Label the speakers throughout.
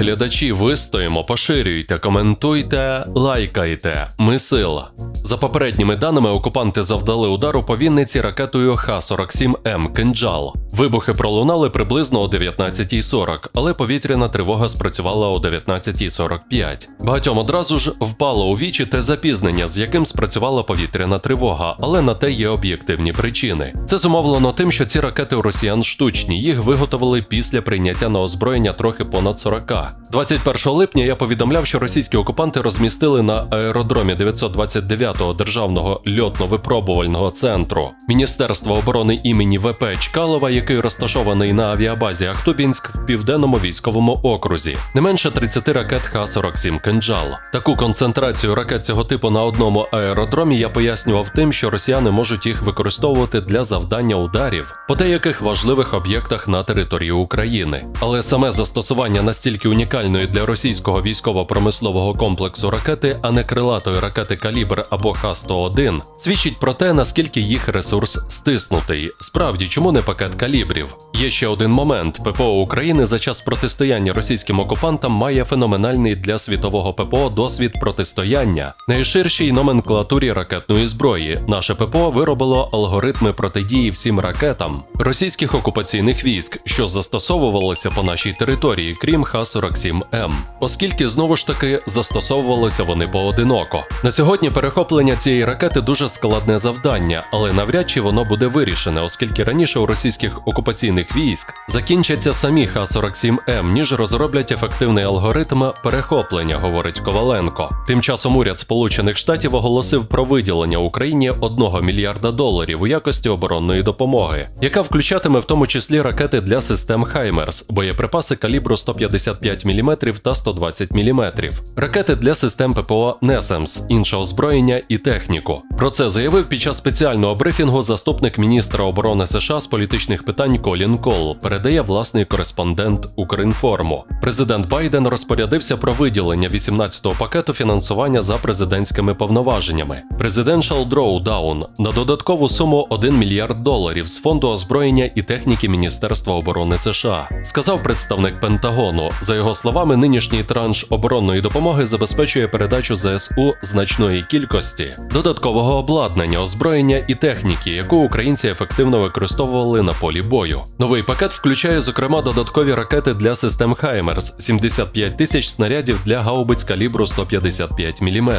Speaker 1: глядачі, вистоїмо, поширюйте, коментуйте, лайкайте. Ми сила. За попередніми даними, окупанти завдали удару по Вінниці ракетою Х-47М «Кинджал». Вибухи пролунали приблизно о 19.40, але повітряна тривога спрацювала о 19.45. Багатьом одразу ж впало у вічі те запізнення, з яким спрацювала повітряна тривога, але на те є об'єктивні причини. Це зумовлено тим, що ці ракети у росіян штучні, їх виготовили після прийняття на озброєння трохи понад 40. 21 липня я повідомляв, що російські окупанти розмістили на аеродромі 929-го державного льотно-випробувального центру Міністерства оборони імені ВП Чкалова, який розташований на авіабазі Ахтубінськ в південному військовому окрузі, не менше 30 ракет Х-47 «Кинджал». Таку концентрацію ракет цього типу на одному аеродромі я пояснював тим, що росіяни можуть їх використовувати для завдання ударів по деяких важливих об'єктах на території України. Але саме застосування настільки унікальної для російського військово-промислового комплексу ракети, а не крилатої ракети Калібр або Х-101, свідчить про те, наскільки їх ресурс стиснутий. Справді, чому не пакет калібрів? Є ще один момент: ППО України за час протистояння російським окупантам має феноменальний для світового ППО досвід протистояння найширшій номенклатурі ракетної зброї. Наше ППО виробило алгоритми протидії всім ракетам російських окупаційних військ, що застосовувалися по нашій території, крім Х-47М, оскільки знову ж таки застосовувалися вони поодиноко. На сьогодні перехоплення цієї ракети дуже складне завдання, але навряд чи воно буде вирішене, оскільки раніше у російських окупаційних військ закінчаться самі Х-47М, ніж розроблять ефективний алгоритм перехоплення, говорить Коваленко. Тим часом уряд Сполучених Штатів оголосив про виділення Україні 1 мільярда доларів у якості оборонної допомоги, яка включатиме в тому числі ракети для систем Хаймерс, боєприпаси калібру 155 мм та 120 мм, ракети для систем ППО NESEMS, інше озброєння і техніку. Про це заявив під час спеціального брифінгу заступник міністра оборони США з політичних питань Колін Кол. Передає власний кореспондент Укрінформу. Президент Байден розпорядився про виділення 18-го пакету фінансування за президентськими повноваженнями. Presidential Drawdown на додаткову суму 1 мільярд доларів з фонду озброєння і техніки Міністерства оборони США, сказав представник Пентагону. За його словами, нинішній транш оборонної допомоги забезпечує передачу ЗСУ значної кількості додаткового обладнання, озброєння і техніки, яку українці ефективно використовували на полі бою. Новий пакет включає зокрема додаткові ракети для систем Хаймерс, 75 тисяч снарядів для гаубиць калібру 155 мм,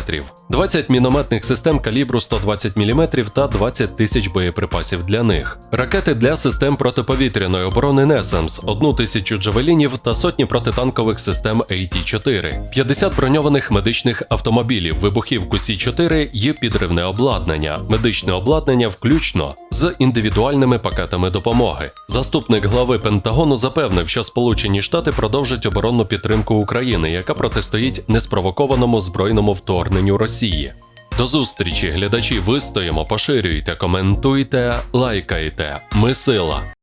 Speaker 1: 20 мінометних систем калібру 120 мм та 20 тисяч боєприпасів для них, ракети для систем протиповітряної оборони NESEMS, 1 тисячу джавелінів та сотні протитанкових систем AT-4, 50 броньованих медичних автомобілів, вибухівку Сі-4 і підривне обладнання, медичне обладнання включно з індивідуальними пакетами допомоги. Заступник глави Пентагону запевнив, що Сполучені Штати продовжать оборонну підтримку України, яка протистоїть неспровокованому збройному вторгненню Росії. До зустрічі, глядачі, вистоїмо, поширюйте, коментуйте, лайкайте. Ми сила.